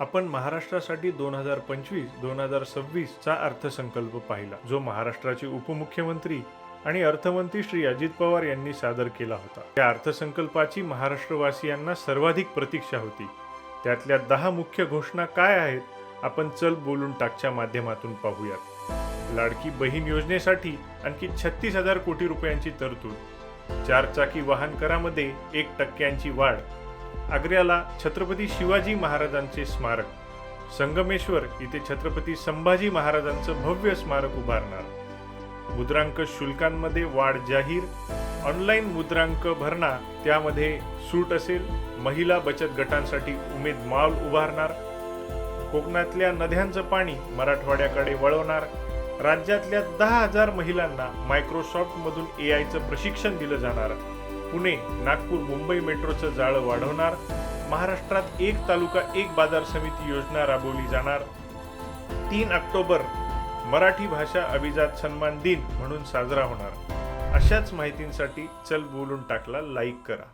आपण महाराष्ट्रासाठी दोन हजार पंचवीस दोन हजार सव्वीस चा अर्थसंकल्प पाहिला जो महाराष्ट्राचे उपमुख्यमंत्री आणि अर्थमंत्री श्री अजित पवार यांनी सादर केला होता. या अर्थसंकल्पाची महाराष्ट्रवासियांना सर्वाधिक प्रतीक्षा होती. त्यातल्या दहा मुख्य घोषणा काय आहेत आपण चल बोलून टाकच्या माध्यमातून पाहूयात. लाडकी बहीण योजनेसाठी आणखी छत्तीस हजार कोटी रुपयांची तरतूद. चारचाकी वाहन करामध्ये एक टक्क्यांची वाढ. आग्र्याला छत्रपती शिवाजी महाराजांचे स्मारक. संगमेश्वर इथे छत्रपती संभाजी महाराजांचं भव्य स्मारक उभारणार. मुद्रांक शुल्कांमध्ये वाढ जाहीर ऑनलाईन मुद्रांक भरणा त्यामध्ये सूट असेल महिला बचत गटांसाठी उमेद माल उभारणार. कोकणातल्या नद्यांचं पाणी मराठवाड्याकडे वळवणार. राज्यातल्या दहा हजार महिलांना मायक्रोसॉफ्टमधून ए आयचं प्रशिक्षण दिलं जाणार. पुणे नागपूर मुंबई मेट्रोचं जाळं वाढवणार. महाराष्ट्रात एक तालुका एक बाजार समिती योजना राबवली जाणार. तीन ऑक्टोबर मराठी भाषा अभिजात सन्मान दिन म्हणून साजरा होणार. अशाच माहितींसाठी चल बोलून टाकला लाईक करा.